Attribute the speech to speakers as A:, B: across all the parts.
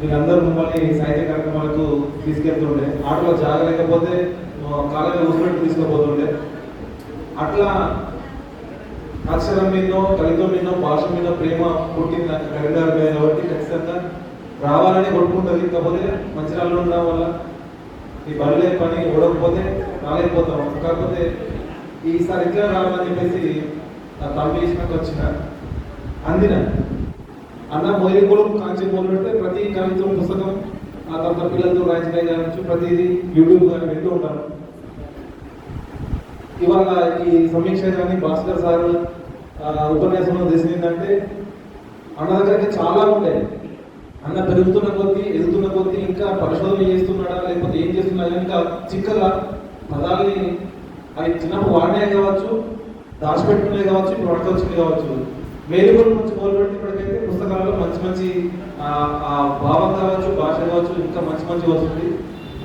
A: మీరందరూ మమ్మల్ని సాహిత్య కార్యక్రమాలకు తీసుకెళ్తుండే. ఆటలో జాగలేకపోతే కాలంలో కూర్చున్నట్టు తీసుకుపోతుండే. అట్లా అక్షరం మీదో కవిత్వం మీదో భాష మీద ప్రేమ పుట్టింది నాకు కరీంనగర్ మీద కాబట్టి ఖచ్చితంగా. రావాలని కొట్టుకుంటుంది. కాకపోతే మంచిర్యాలలో ఉండడం వల్ల ఈ బరులే పని ఓడకపోతే రాలేకపోతాం. కాకపోతే ఈసారి ఇట్లా రావాలని చెప్పేసి నా తమ్మి చేసినాక వచ్చిన అందిన. అన్న మొదలు కాంచి మొదలుపెడితే ప్రతి కవిత్వం పుస్తకం ఆ తర్వాత పిల్లలతో రాయించిన కావచ్చు ప్రతిదీ యూట్యూబ్ కానీ వింటూ ఉంటాను ఇవాళ ఈ సమీక్ష కానీ భాస్కర్ సార్ ఉపన్యాసంలో తెలిసింది తెలిసిందంటే అన్న దగ్గరికి చాలా ఉంటాయి. అన్న పెరుగుతున్న కొద్దీ ఎదుగుతున్న కొద్దీ ఇంకా పరిశోధన చేస్తున్నాడా లేకపోతే ఏం చేస్తున్నాడా ఇంకా చిక్కగా పదాలని అవి చిన్నప్పుడు వాడినే కావచ్చు దాచిపెట్టుకునే కావచ్చు ఇప్పుడు వడకొచ్చినవి కావచ్చు. మేలుగుల కూడా మొదలుపెట్టి మంచి మంచి ఆ, భావం కావచ్చు భాష కావచ్చు ఇంకా మంచి మంచి వస్తుంది.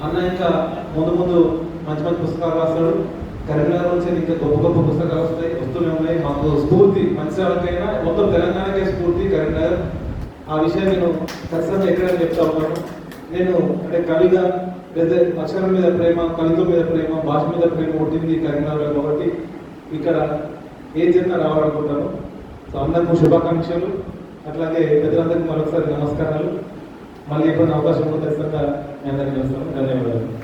A: అన్న ఇంకా ముందు ముందు మంచి మంచి పుస్తకాలు రాస్తాడు. కరీంనగర్ నుంచి ఇంకా గొప్ప గొప్ప పుస్తకాలు వస్తాయి వస్తూనే ఉన్నాయి. మాకు స్ఫూర్తి మంచి మొత్తం తెలంగాణకే స్ఫూర్తి కరీంనగర్ ఆ విషయం నేను ఖచ్చితంగా ఎక్కడైనా చెప్తా ఉన్నాను. నేను అంటే కవిగా లేదా అక్షరం మీద ప్రేమ కవిత్వం మీద ప్రేమ భాష మీద ప్రేమ పుట్టింది కరీంనగర్ కాబట్టి ఇక్కడ ఏ జన్మ రావాలనుకుంటాను? సో అందరికీ శుభాకాంక్షలు. అట్లాగే పెద్దలందరికీ మరొకసారి నమస్కారాలు. మళ్ళీ ఎప్పుడైనా అవకాశం ఉంటే ఖచ్చితంగా నేను అందరికీ ధన్యవాదాలు.